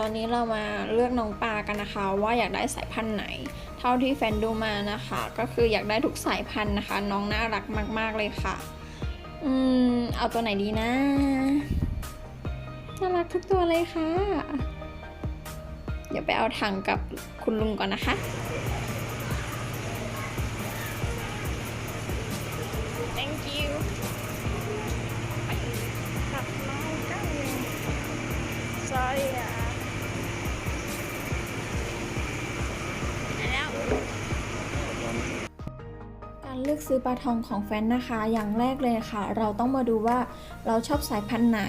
ตอนนี้เรามาเลือกน้องปลากันนะคะ ว่าอยากได้สายพันธุ์ไหน เท่าที่แฟนดูมานะคะ ก็คืออยากได้ทุกสายพันธุ์นะคะ น้องน่ารักมาก ๆเลยค่ะ อืม เอาตัวไหนดีนะ น่ารักทุกตัวเลยค่ะ เดี๋ยวไปเอาถังกับคุณลุงก่อนนะคะ thank you การเลือกซื้อปลาทองของแฟนนะคะ อย่างแรกเลยค่ะ เราต้องมาดูว่าเราชอบสายพันธุ์ไหน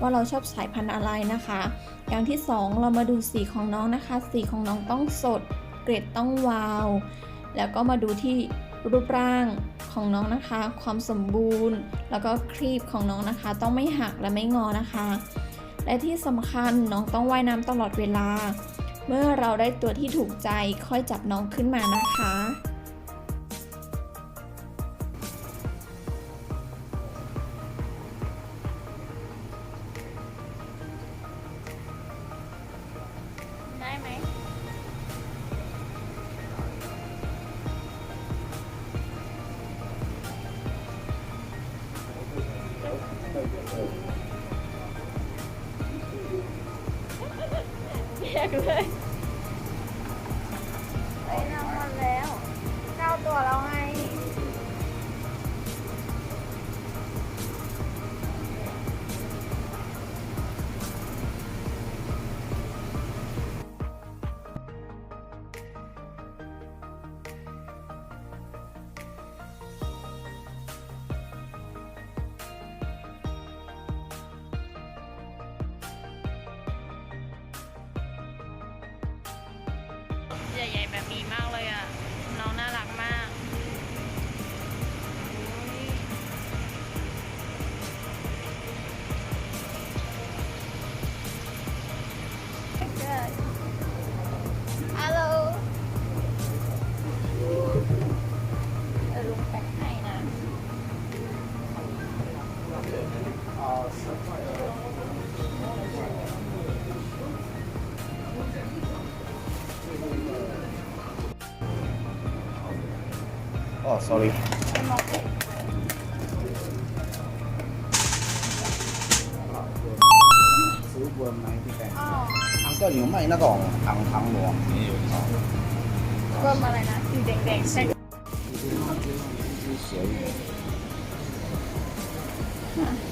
ว่าเราชอบสายพันธุ์อะไรนะคะ อย่างที่สองเรามาดูสีของน้องนะคะ สีของน้องต้องสด เกรดต้องวาว แล้วก็มาดูที่รูปร่างของน้องนะคะ ความสมบูรณ์ แล้วก็ครีบของน้องนะคะ ต้องไม่หักและไม่งอนะคะ และที่สำคัญน้องต้องว่ายน้ำตลอดเวลา เมื่อเราได้ตัวที่ถูกใจค่อยจับน้องขึ้นมานะคะ แ啊，十块的。哦，sorry。十五买这个。哦。糖哥有卖那种糖糖螺。也有。那么来呢？你等等先。一只一只咸鱼。嗯。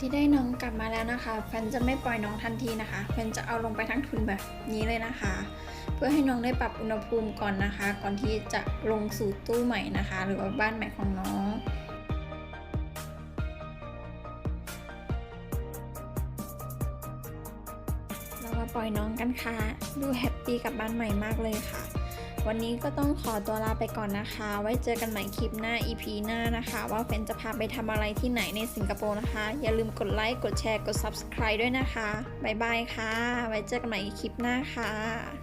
ที่ได้น้องกลับมาแล้วนะคะ แฟนจะไม่ปล่อยน้องทันทีนะคะ แฟนจะเอาลงไปทั้งทุนแบบนี้เลยนะคะ เพื่อให้น้องได้ปรับอุณหภูมิก่อนนะคะ ก่อนที่จะลงสู่ตู้ใหม่นะคะ หรือว่าบ้านใหม่ของน้องเรามาปล่อยน้องกันค่ะ ดูแฮปปี้กับบ้านใหม่มากเลยค่ะ วันนี้ก็ต้องขอตัวลาไปก่อนนะคะ ไว้เจอกันใหม่คลิปหน้า EP หน้านะคะ ว่าแฟนจะพาไปทำอะไรที่ไหนในสิงคโปร์นะคะ อย่าลืมกดไลค์ กดแชร์ กด Subscribe ด้วยนะคะ บ๊ายบายค่ะ ไว้เจอกันใหม่คลิปหน้าค่ะ